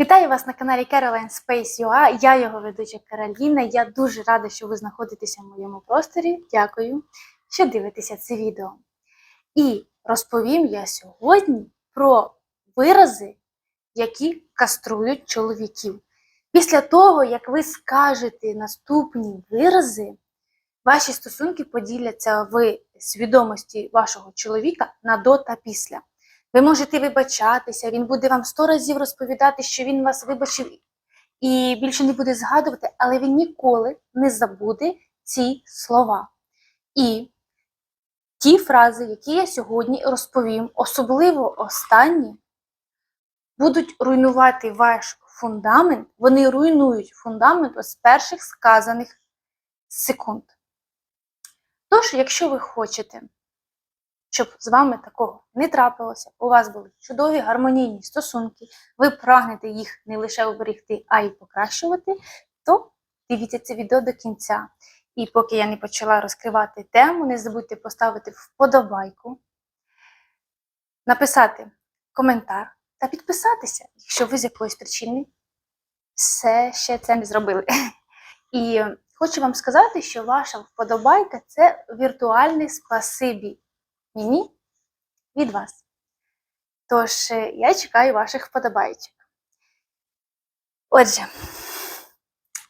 Вітаю вас на каналі Caroline Space UA. Я його ведуча Кароліна. Я дуже рада, що ви знаходитеся в моєму просторі. Дякую, що дивитеся це відео. І розповім я сьогодні про вирази, які каструють чоловіків. Після того, як ви скажете наступні вирази, ваші стосунки поділяться в свідомості вашого чоловіка на до та після. Ви можете вибачатися, він буде вам сто разів розповідати, що він вас вибачив і більше не буде згадувати, але він ніколи не забуде ці слова. І ті фрази, які я сьогодні розповім, особливо останні, будуть руйнувати ваш фундамент, вони руйнують фундамент з перших сказаних секунд. Тож, якщо ви хочете, щоб з вами такого не трапилося, у вас були чудові гармонійні стосунки, ви прагнете їх не лише оберегти, а й покращувати, то дивіться це відео до кінця. І поки я не почала розкривати тему, не забудьте поставити вподобайку, написати коментар та підписатися, якщо ви з якоїсь причини все ще це не зробили. І хочу вам сказати, що ваша вподобайка це віртуальне спасибі мені від вас. Тож е, я чекаю ваших вподобайчик. Отже,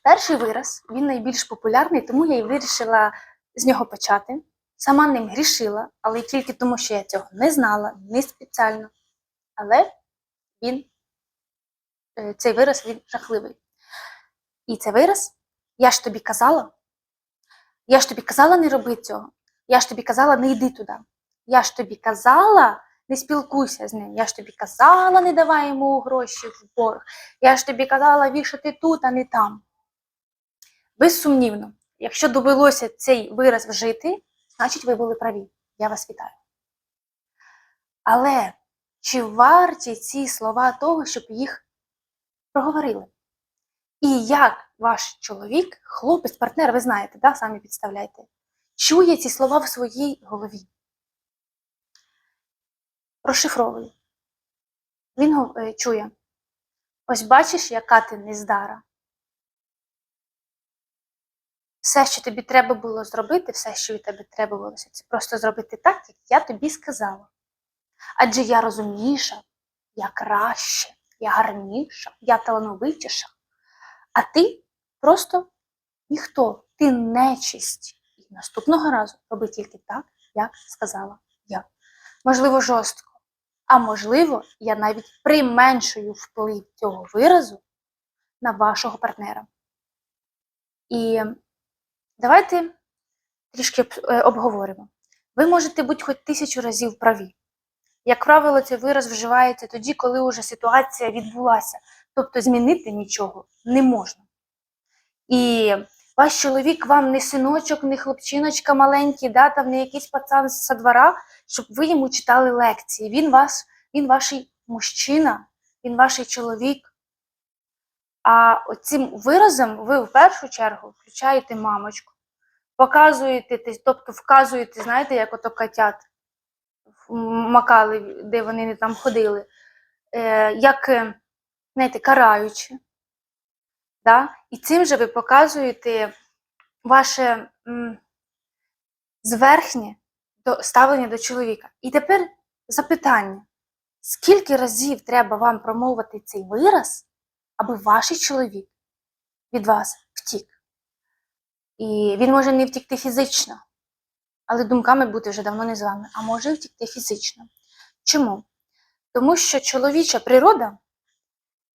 перший вираз, він найбільш популярний, тому я й вирішила з нього почати. Сама ним грішила, але тільки тому, що я цього не знала, не спеціально. Але він, е, цей вираз він жахливий. І це вираз, я ж тобі казала, я ж тобі казала не роби цього. Я ж тобі казала, не йди туди. Я ж тобі казала, не спілкуйся з ним. Я ж тобі казала, не давай йому гроші в борг. Я ж тобі казала вішати тут, а не там. Безсумнівно, якщо довелося цей вираз вжити, значить ви були праві. Я вас вітаю. Але чи варті ці слова того, щоб їх проговорили? І як ваш чоловік, хлопець, партнер, ви знаєте, да, самі підставляйте, чує ці слова в своїй голові? Розшифровую. Він е, чує: ось бачиш, яка ти нездара. Все, що тобі треба було зробити, все, що від тебе требувалося, це просто зробити так, як я тобі сказала. Адже я розумніша, я краще, я гарніша, я талановитіша. А ти просто ніхто, ти нечисть. І наступного разу роби тільки так, як сказала я. Можливо, жорстко, а можливо, я навіть применшую вплив цього виразу на вашого партнера. І давайте трішки е, обговоримо. Ви можете бути хоч тисячу разів праві. Як правило, цей вираз вживається тоді, коли вже ситуація відбулася, тобто змінити нічого не можна. І ваш чоловік вам не синочок, не хлопчиночка маленький, да, там не якийсь пацан з двора, щоб ви йому читали лекції. Він вас, він ваш мужчина, він ваш чоловік. А цим виразом ви в першу чергу включаєте мамочку, показуєте, тобто вказуєте, знаєте, як ото котят макали, де вони там ходили, е, як, е, знаєте, караючи. Да? І цим же ви показуєте ваше м, зверхнє до, ставлення до чоловіка. І тепер запитання: скільки разів треба вам промовити цей вираз, аби ваш чоловік від вас втік? І він може не втікти фізично, але думками бути вже давно не з вами, а може втікти фізично. Чому? Тому що чоловіча природа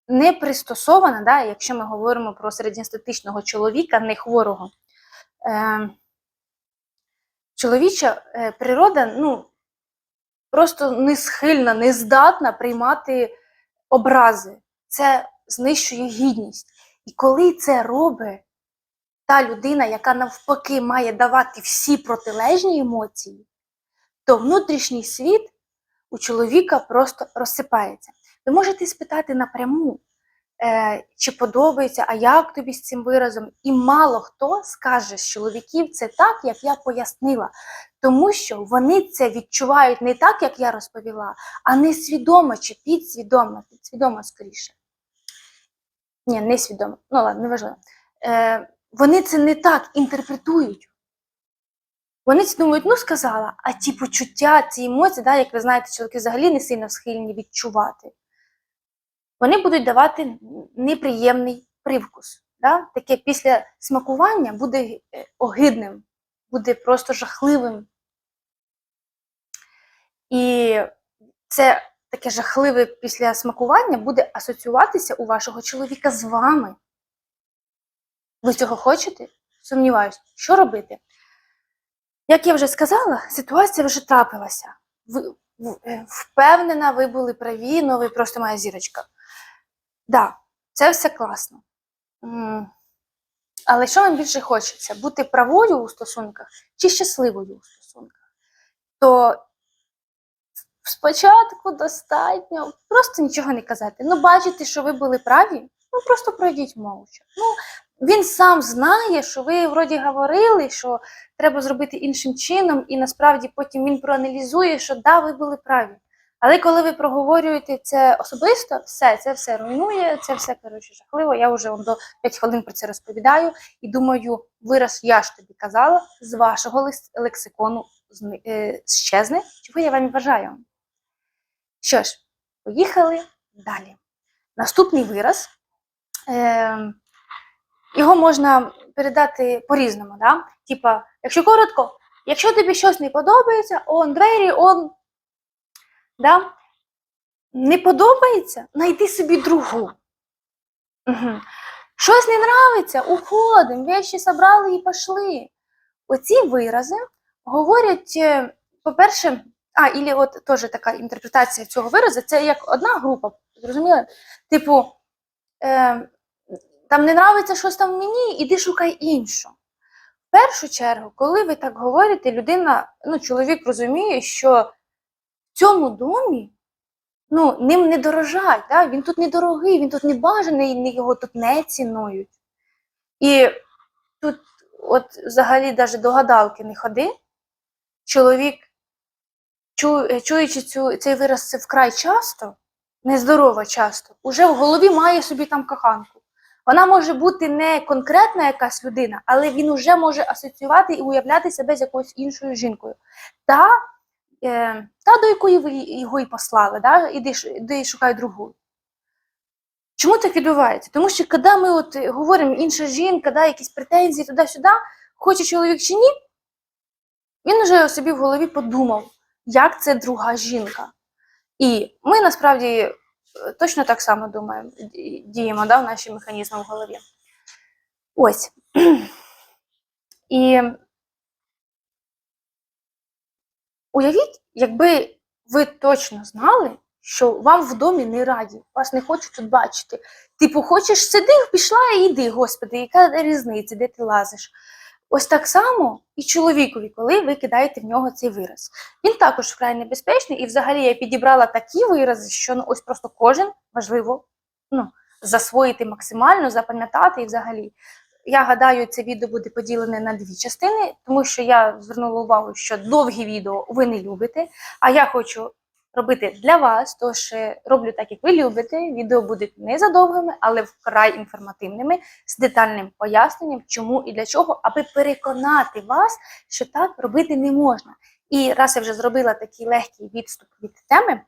не пристосована, да, якщо ми говоримо про середньостатичного чоловіка, не хворого. Е, чоловіча е, природа ну, просто не схильна, не здатна приймати образи. Це знищує гідність. І коли це робить та людина, яка навпаки має давати всі протилежні емоції, то внутрішній світ у чоловіка просто розсипається. Ви можете спитати напряму, е, чи подобається, а як тобі з цим виразом? І мало хто скаже з чоловіків це так, як я пояснила. Тому що вони це відчувають не так, як я розповіла, а несвідомо чи підсвідомо, підсвідомо скоріше. ні, не свідомо, ну ладно, неважливо. Е, вони це не так інтерпретують. Вони це думають, ну сказала, а ті почуття, ці емоції, да, як ви знаєте, чоловіки взагалі не сильно схильні відчувати. Вони будуть давати неприємний привкус. Да? Таке після смакування буде е, огидним, буде просто жахливим. І це таке жахливе після смакування буде асоціюватися у вашого чоловіка з вами. Ви цього хочете? Сумніваюсь, що робити? Як я вже сказала, ситуація вже трапилася. Ви, е, впевнена, ви були праві, ну ви просто моя зірочка. Да, це все класно. Але що вам більше хочеться? Бути правою у стосунках чи щасливою у стосунках? То спочатку достатньо просто нічого не казати. Ну, бачите, що ви були праві, ну просто пройдіть мовча. Ну, він сам знає, що ви вроді говорили, що треба зробити іншим чином, і насправді потім він проаналізує, що да, ви були праві. Але коли ви проговорюєте це особисто, все, це все руйнує, це все коротше жахливо. Я вже вам до 5 хвилин про це розповідаю і думаю, вираз я ж тобі казала, з вашого лексикону е, щезне, чого я вам і бажаю. Що ж, поїхали далі. Наступний вираз. Е, його можна передати по-різному. Да? Типа, якщо коротко, якщо тобі щось не подобається, он двері, он. Да? Не подобається, знайди собі другу. Угу. Щось не нравиться, уходимо, вещі собрали і пішли. Оці вирази говорять, е, по-перше, а, і от теж така інтерпретація цього виразу, це як одна група, зрозуміли? Типу, е, там не нравиться щось там мені, іди шукай іншу. В першу чергу, коли ви так говорите, людина, ну, чоловік розуміє, що цьому домі ну, ним не дорожать, да? він тут не дорогий, він тут не бажаний, його тут не цінують. І тут, от взагалі, навіть до гадалки не ходи, чоловік, чу, чуючи цю, цей вираз це вкрай часто, нездорово часто, уже в голові має собі там коханку. Вона може бути не конкретна якась людина, але він уже може асоціювати і уявляти себе з якоюсь іншою жінкою. Та, та до якої ви його і послали, да? іди, іди шукай другу. Чому так відбувається? Тому що коли ми от е, говоримо інша жінка, да, якісь претензії туди-сюди, хоче чоловік чи ні, він вже собі в голові подумав, як це друга жінка. І ми насправді е, точно так само думаємо, діємо да, в наші механізми в голові. Ось. І уявіть, якби ви точно знали, що вам в домі не раді, вас не хочуть тут бачити. Типу, хочеш сиди, пішла і йди, господи, яка різниця, де ти лазиш? Ось так само і чоловікові, коли ви кидаєте в нього цей вираз. Він також вкрай небезпечний, і взагалі я підібрала такі вирази, що ну, ось просто кожен важливо ну, засвоїти максимально, запам'ятати і взагалі. Я гадаю, це відео буде поділене на дві частини, тому що я звернула увагу, що довгі відео ви не любите, а я хочу робити для вас, тож е, роблю так, як ви любите. Відео будуть не за довгими, але вкрай інформативними, з детальним поясненням, чому і для чого, аби переконати вас, що так робити не можна. І раз я вже зробила такий легкий відступ від теми,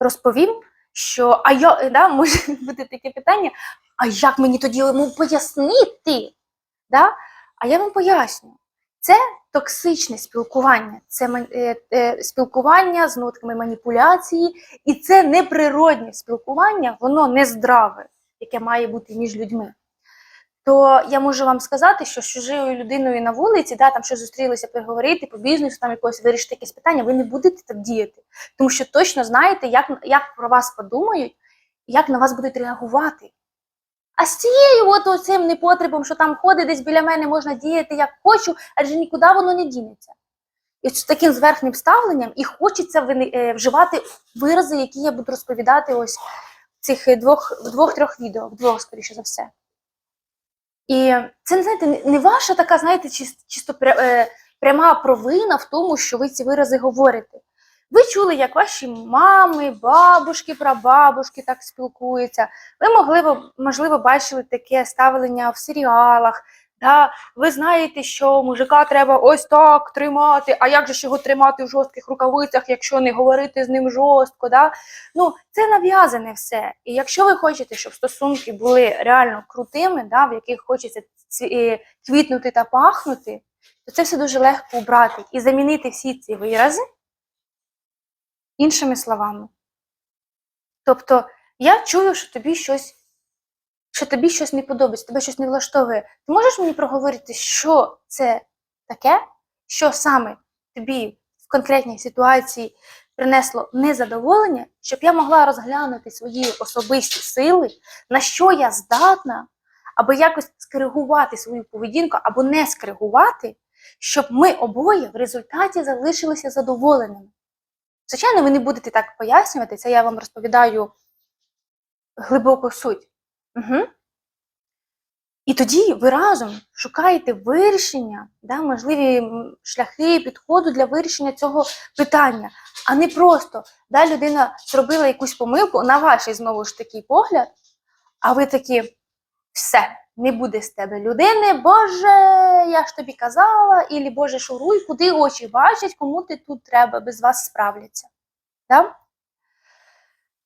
розповім, що а я, е, да, може бути таке питання, а як мені тоді йому пояснити? Да? А я вам поясню. Це токсичне спілкування, це е, е, спілкування з нотками маніпуляції, і це неприродне спілкування, воно нездраве, яке має бути між людьми. То я можу вам сказати, що з чужою людиною на вулиці, да, там що зустрілися поговорити по бізнесу, там якось вирішити якесь питання, ви не будете так діяти, тому що точно знаєте, як, як про вас подумають, як на вас будуть реагувати. А з цією от цим непотребом, що там ходить десь біля мене, можна діяти як хочу, адже нікуди воно не дінеться. І з таким зверхнім ставленням і хочеться е, вживати вирази, які я буду розповідати ось в цих е, двох, двох-трьох відео, в двох, скоріше за все. І це, знаєте, не- ваша така, знаєте, чисто чисто е, пряма провина в тому, що ви ці вирази говорите. Ви чули, як ваші мами, бабушки, прабабушки так спілкуються. Ви могли, можливо, бачили таке ставлення в серіалах. Да? Ви знаєте, що мужика треба ось так тримати, а як же ж його тримати в жорстких рукавицях, якщо не говорити з ним жорстко? Да? Ну, це нав'язане все. І якщо ви хочете, щоб стосунки були реально крутими, да, в яких хочеться е, квітнути та пахнути, то це все дуже легко убрати і замінити всі ці вирази іншими словами. Тобто, я чую, що тобі щось, що тобі щось не подобається, тебе щось не влаштовує. Ти можеш мені проговорити, що це таке, що саме тобі в конкретній ситуації принесло незадоволення, щоб я могла розглянути свої особисті сили, на що я здатна, або якось скоригувати свою поведінку, або не скоригувати, щоб ми обоє в результаті залишилися задоволеними. Звичайно, ви не будете так пояснювати, це я вам розповідаю глибоку суть. Угу. І тоді ви разом шукаєте вирішення, да, можливі шляхи підходу для вирішення цього питання, а не просто да, людина зробила якусь помилку на ваш знову ж такий погляд, а ви такі все, не буде з тебе людини, Боже, я ж тобі казала, ілі Боже, шуруй, куди очі бачать, кому ти тут треба, без вас справляться. Да?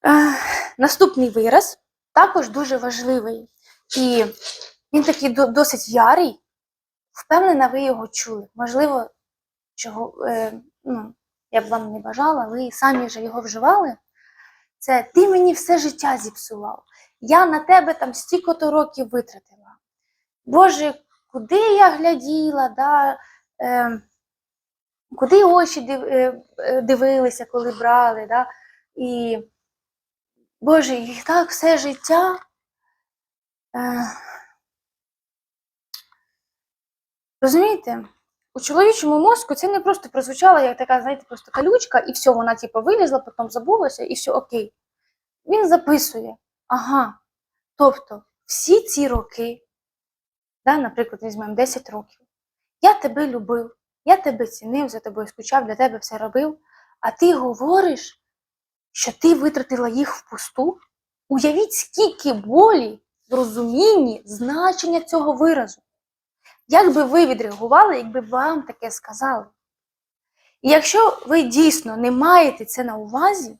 Е, наступний вираз також дуже важливий. І він такий досить ярий. Впевнена, ви його чули. Можливо, чого, е, ну, я б вам не бажала, ви самі вже його вживали. Це ти мені все життя зіпсував. Я на тебе там стільки-то років витратила. Боже, куди я гляділа, да, е, куди очі е, е, дивилися, коли брали. Да, і, Боже, і так все життя. Е, розумієте, у чоловічому мозку це не просто прозвучало як така, знаєте, просто калючка, і все, вона типу, вилізла, потім забулася, і все окей. Він записує, ага. Тобто, всі ці роки, да, наприклад, візьмемо 10 років, я тебе любив, я тебе цінив, за тобою скучав, для тебе все робив, а ти говориш, що ти витратила їх впусту. Уявіть, скільки болі в розумінні значення цього виразу. Як би ви відреагували, якби вам таке сказали? І якщо ви дійсно не маєте це на увазі,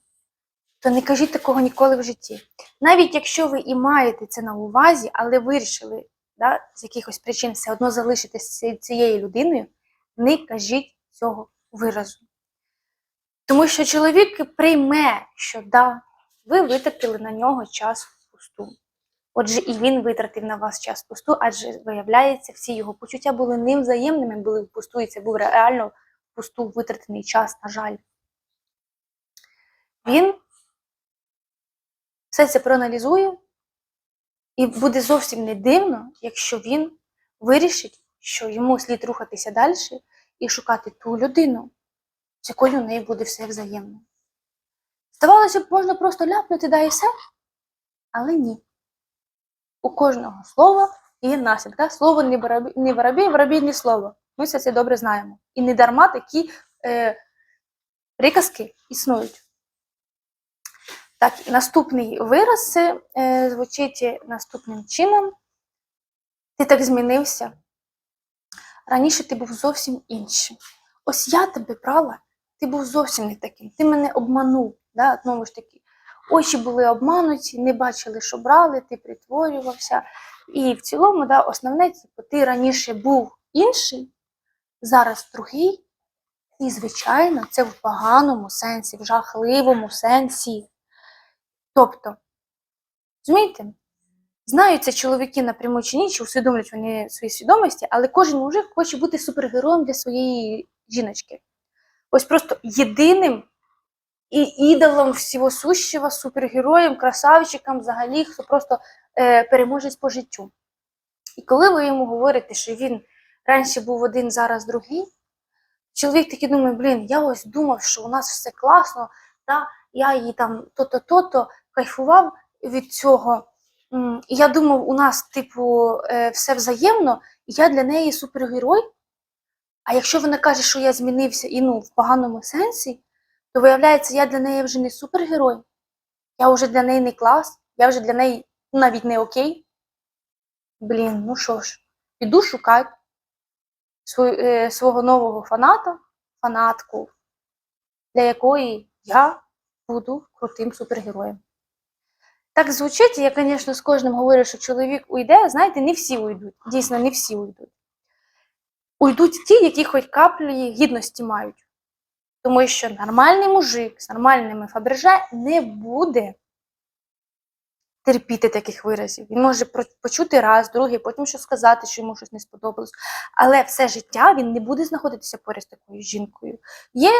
то не кажіть такого ніколи в житті. Навіть якщо ви і маєте це на увазі, але вирішили да, з якихось причин все одно залишитися цією людиною, не кажіть цього виразу. Тому що чоловік прийме, що да, ви витратили на нього час впусту. Отже, і він витратив на вас час впусту, адже виявляється, всі його почуття були ним взаємними, були впусту, і це був реально впусту витратений час, на жаль. Він все це проаналізує, і буде зовсім не дивно, якщо він вирішить, що йому слід рухатися далі і шукати ту людину, з якою у неї буде все взаємно. Здавалося б, можна просто ляпнути, да і все, але ні. У кожного слова є наслідок. да? Слово не воробій, не воробій, воробій не слово. Ми все це добре знаємо. І не дарма такі е, приказки існують. Так, наступний вираз е, звучить наступним чином. Ти так змінився. Раніше ти був зовсім іншим. Ось я тебе брала, ти був зовсім не таким. Ти мене обманув. Да? Знову ж таки, очі були обмануті, не бачили, що брали, ти притворювався. І в цілому, да, основне, типу, ти раніше був інший, зараз другий. І, звичайно, це в поганому сенсі, в жахливому сенсі. Тобто, розумієте, знаються чоловіки напряму чи ні, чи усвідомлюють вони свої свідомості, але кожен мужик хоче бути супергероєм для своєї жіночки. Ось просто єдиним і ідолом всього сущого, супергероєм, красавчиком, взагалі, хто просто е, переможець по життю. І коли ви йому говорите, що він раніше був один, зараз другий, чоловік такий думає, блін, я ось думав, що у нас все класно, та, я її там то-то, то-то, кайфував від цього. І я думав, у нас, типу, е, все взаємно, і я для неї супергерой. А якщо вона каже, що я змінився і ну, в поганому сенсі, то виявляється, я для неї вже не супергерой, я вже для неї не клас, я вже для неї навіть не окей. Блін, ну що ж, піду шукати е, свого нового фаната, фанатку, для якої я буду крутим супергероєм. Так звучить, я, звісно, з кожним говорю, що чоловік уйде, знаєте, не всі уйдуть. Дійсно, не всі уйдуть. Уйдуть ті, які хоч каплі гідності мають. Тому що нормальний мужик з нормальними фабриже не буде терпіти таких виразів. Він може почути раз, другий, потім що сказати, що йому щось не сподобалось. Але все життя він не буде знаходитися поряд з такою жінкою. Є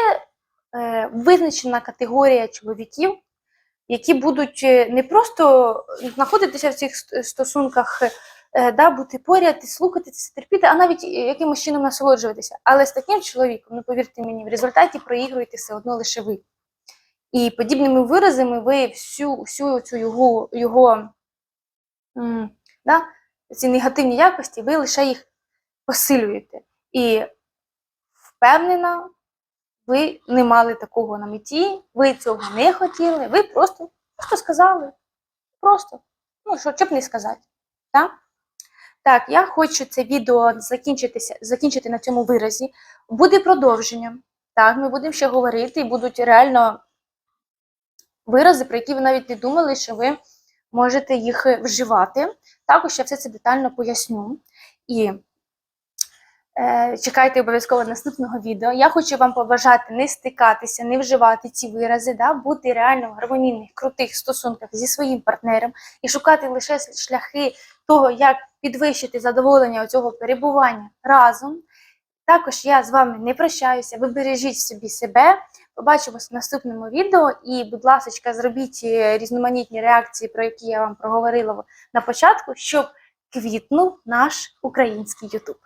е, визначена категорія чоловіків, які будуть е, не просто знаходитися в цих стосунках, е, да, бути поряд, слухати це, терпіти, а навіть е, якимось чином насолоджуватися. Але з таким чоловіком, ну повірте мені, в результаті проігруєте все одно лише ви. І подібними виразами ви всю, всю цю його, його да, ці негативні якості, ви лише їх посилюєте. І впевнена, ви не мали такого на меті, ви цього не хотіли, ви просто, просто сказали. Просто. Ну, що б не сказати. Так? Так, я хочу це відео закінчитися, закінчити на цьому виразі. Буде продовження. Так, ми будемо ще говорити, і будуть реально вирази, про які ви навіть не думали, що ви можете їх вживати. Також я все це детально поясню. І Е, Чекайте обов'язково наступного відео. Я хочу вам побажати не стикатися, не вживати ці вирази, да, бути реально в гармонійних, крутих стосунках зі своїм партнером і шукати лише шляхи того, як підвищити задоволення цього перебування разом. Також я з вами не прощаюся. Ви бережіть собі себе. Побачимось в наступному відео. І, будь ласка, зробіть е, різноманітні реакції, про які я вам проговорила на початку, щоб квітнув наш український Ютуб.